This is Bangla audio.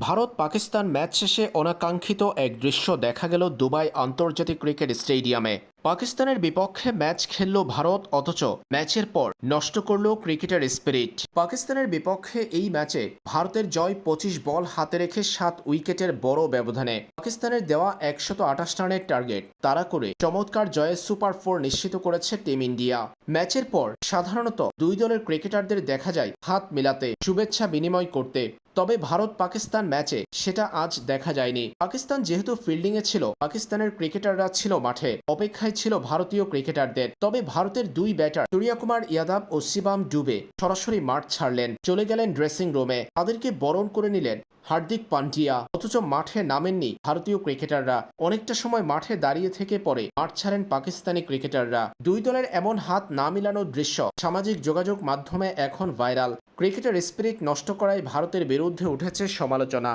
ভারত পাকিস্তান ম্যাচ শেষে অনাকাঙ্ক্ষিত এক দৃশ্য দেখা গেল দুবাই আন্তর্জাতিক ক্রিকেট স্টেডিয়ামে। পাকিস্তানের বিপক্ষে ম্যাচ খেলল ভারত, অথচ ম্যাচের পর নষ্ট করল ক্রিকেটের স্পিরিট পাকিস্তানের বিপক্ষে এই ম্যাচে ভারতের জয় পঁচিশ বল হাতে রেখে সাত উইকেটের বড় ব্যবধানে। পাকিস্তানের দেওয়া একশত আঠাশ রানের টার্গেট তারা করে চমৎকার জয়ের সুপার ফোর নিশ্চিত করেছে টিম ইন্ডিয়া ম্যাচের পর সাধারণত দুই দলের ক্রিকেটারদের দেখা যায় হাত মিলাতে, শুভেচ্ছা বিনিময় করতে। তবে ভারত পাকিস্তান ম্যাচে সেটা আজ দেখা যায়নি। পাকিস্তান যেহেতু ফিল্ডিংয়ে ছিল, পাকিস্তানের ক্রিকেটাররা ছিল মাঠে। অপেক্ষায় ছিল ভারতীয় ক্রিকেটারদের। তবে ভারতের দুই ব্যাটার সূর্যকুমার ইয়াদাব ও শিবাম ডুবে সরাসরি মাঠ ছাড়লেন, চলে গেলেন ড্রেসিং রুমে তাদেরকে বরণ করে নিলেন হার্দিক পান্ডিয়া। অথচ মাঠে নামেননি ভারতীয় ক্রিকেটাররা। অনেকটা সময় মাঠে দাঁড়িয়ে থেকে পরে মাঠ ছাড়েন পাকিস্তানি ক্রিকেটাররা। দুই দলের এমন হাত না মিলানোর দৃশ্য সামাজিক যোগাযোগ মাধ্যমে এখন ভাইরাল। ক্রিকেটের স্পিরিট নষ্ট করায় ভারতের বিরুদ্ধে উঠেছে সমালোচনা।